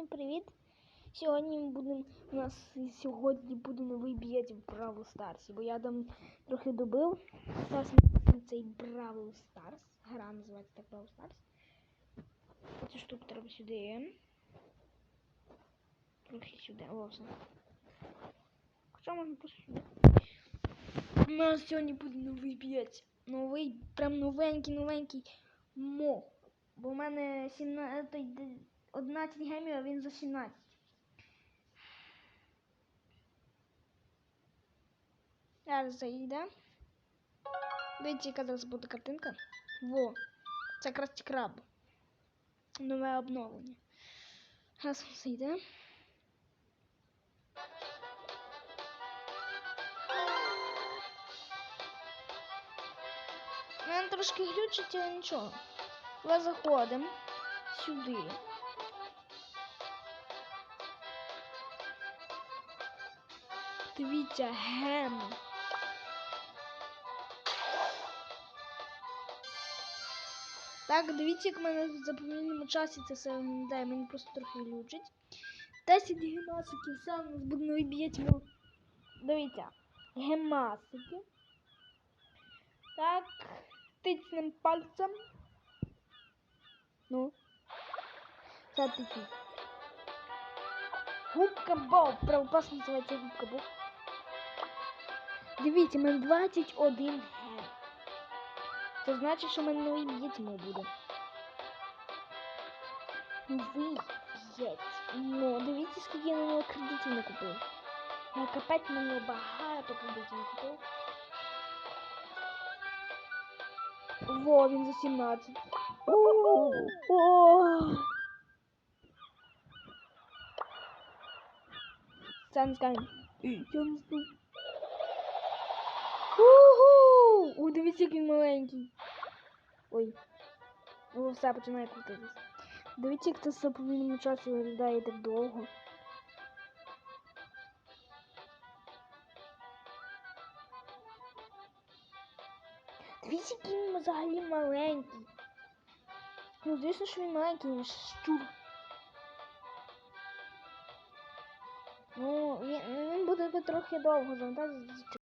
Всім привіт! Сьогодні ми будемо у нас сьогодні буде новий бієць в Бравл Старсі, бо я там трохи добив. Зараз ми цей Бравл Старс. Гра називається так Бравл Старс. Оцю штуку треба сюди. Трохи сюди. О, все. Хоча можна просто. У нас сьогодні буде новий бієць. Новий, прям новенький, новенький мо. Бо в мене 17, той де- 11 гемів, а він за 17. Зараз заїде. Дивіться, яка зараз буде картинка. Во. Це якраз краб. Нове обновлення. Зараз зайде. Мене трошки глючить, але нічого. Ми заходимо сюди. Дивіться, гем. Так, дивіться, як мене в заповільному часі це все виглядає, мені просто трохи глючить. 10 гемасиків, у нас буде новий бієць. Дивіться, гемасики. Так, тицнем пальцем. Ну. Це такі. Губка Боб. Правопас називається губка Боб. Дивіться, в мене 21 ген. Це значить, що в мене новий б'єць буде. Новий б'єць. Ну, дивіться, скільки я на нього кредитів накупив. Я капець на нього багато кредитів накупив. Во, він за 17. О, Санскайн. Санскайн. Уху! О, дивіться, який маленький. Ой. О, все починає крутитись. Дивіться, як це все по вільному часі виглядає так довго. Дивіться, який він взагалі маленький. Ну, звісно, що він маленький, він щур. Ну, він, буде трохи довго завдати.